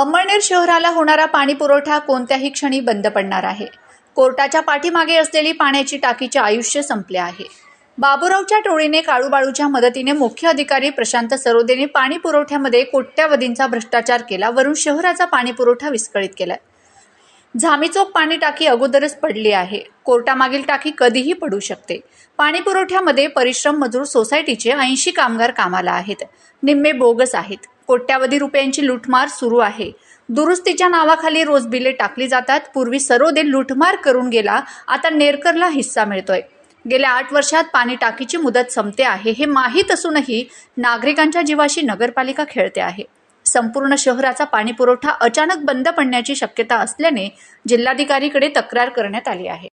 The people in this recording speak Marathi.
अंमळनेर शहराला होणारा पाणी पुरवठा कोणत्याही क्षणी बंद पडणार आहे. कोर्टाच्या पाठीमागे असलेली पाण्याची टाकीचे आयुष्य संपले आहे. बाबूरावच्या टोळीने काळूबाळूच्या मदतीने मुख्य अधिकारी प्रशांत सरोदेने पाणी पुरवठ्यामध्ये कोट्यावधींचा भ्रष्टाचार केला वरून शहराचा पाणी पुरवठा विस्कळीत केलाय झामीचोक पाणी टाकी अगोदरच पडली आहे. कोर्टामागील टाकी कधीही पडू शकते. पाणी पुरवठ्यामध्ये परिश्रम मजूर सोसायटीचे ऐंशी कामगार कामाला आहेत. निम्मे बोगस आहेत. कोट्यावधी रुपयांची लूटमार सुरू आहे. दुरुस्तीच्या नावाखाली रोज बिले टाकली जातात. पूर्वी सरोदे लुटमार करून गेला आता नेरकरला हिस्सा मिळतोय. गेल्या आठ वर्षात पाणी टाकीची मुदत संपते आहे हे माहीत असूनही नागरिकांच्या जीवाशी नगरपालिका खेळते आहे. संपूर्ण शहराचा पाणी पुरवठा अचानक बंद पडण्याची शक्यता असल्याने जिल्हाधिकारीकडे तक्रार करण्यात आली आहे.